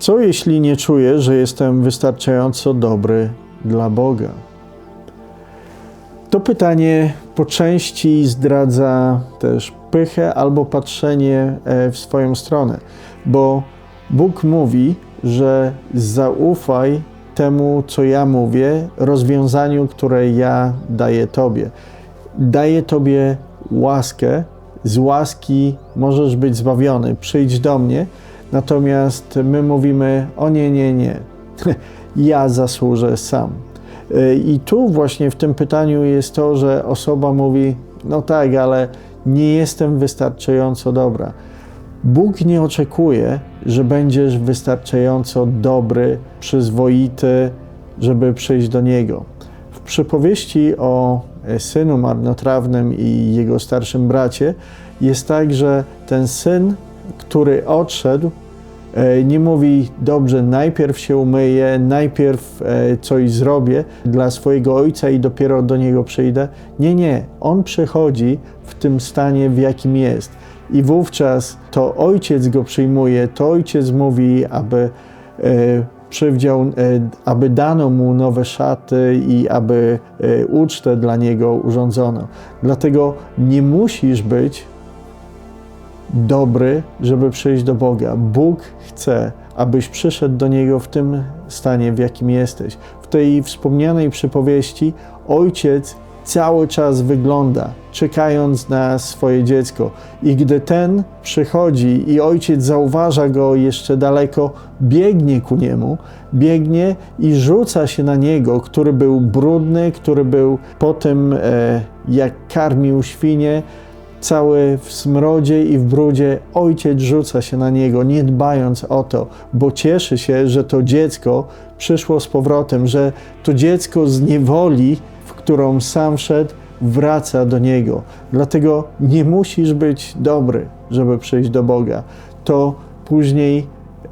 Co jeśli nie czuję, że jestem wystarczająco dobry dla Boga? To pytanie po części zdradza też pychę albo patrzenie e, w swoją stronę, bo Bóg mówi, że zaufaj temu, co ja mówię, rozwiązaniu, które ja daję Tobie. Daję Tobie łaskę, z łaski możesz być zbawiony, przyjdź do mnie, natomiast my mówimy: O nie, nie, nie, ja zasłużę sam. I tu właśnie w tym pytaniu jest to, że osoba mówi: No tak, ale nie jestem wystarczająco dobra. Bóg nie oczekuje, że będziesz wystarczająco dobry, przyzwoity, żeby przyjść do Niego. W przypowieści o synu marnotrawnym i jego starszym bracie jest tak, że ten syn, który odszedł, nie mówi, dobrze, najpierw się umyję, najpierw coś zrobię dla swojego ojca i dopiero do niego przyjdę. Nie, nie. On przychodzi w tym stanie, w jakim jest. I wówczas to ojciec go przyjmuje, to ojciec mówi, aby przywdział, aby dano mu nowe szaty i aby ucztę dla niego urządzono. Dlatego nie musisz być dobry, żeby przyjść do Boga. Bóg chce, abyś przyszedł do Niego w tym stanie, w jakim jesteś. W tej wspomnianej przypowieści ojciec cały czas wygląda, czekając na swoje dziecko. I gdy ten przychodzi i ojciec zauważa go jeszcze daleko, biegnie ku niemu, biegnie i rzuca się na niego, który był brudny, który był po tym, e, jak karmił świnie, cały w smrodzie i w brudzie, ojciec rzuca się na niego, nie dbając o to, bo cieszy się, że to dziecko przyszło z powrotem, że to dziecko z niewoli, w którą sam wszedł, wraca do niego. Dlatego nie musisz być dobry, żeby przyjść do Boga. To później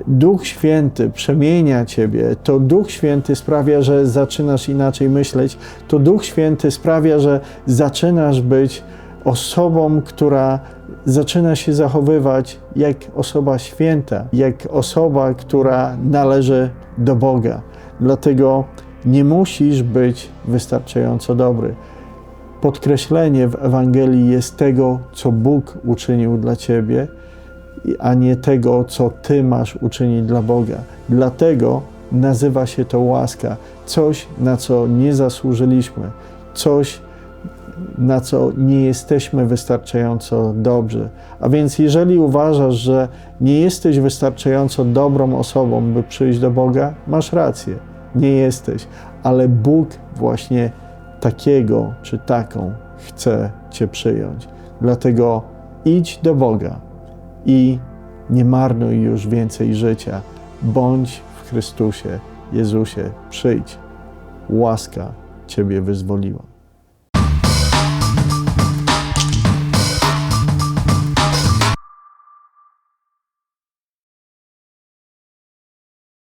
Duch Święty przemienia ciebie, to Duch Święty sprawia, że zaczynasz inaczej myśleć, to Duch Święty sprawia, że zaczynasz być osobą, która zaczyna się zachowywać jak osoba święta, jak osoba, która należy do Boga. Dlatego nie musisz być wystarczająco dobry. Podkreślenie w Ewangelii jest tego, co Bóg uczynił dla ciebie, a nie tego, co ty masz uczynić dla Boga. Dlatego nazywa się to łaska, coś, na co nie zasłużyliśmy, coś, na co nie jesteśmy wystarczająco dobrzy. A więc, jeżeli uważasz, że nie jesteś wystarczająco dobrą osobą, by przyjść do Boga, masz rację, nie jesteś, ale Bóg właśnie takiego czy taką chce Cię przyjąć. Dlatego idź do Boga i nie marnuj już więcej życia. Bądź w Chrystusie, Jezusie, przyjdź. Łaska Ciebie wyzwoliła.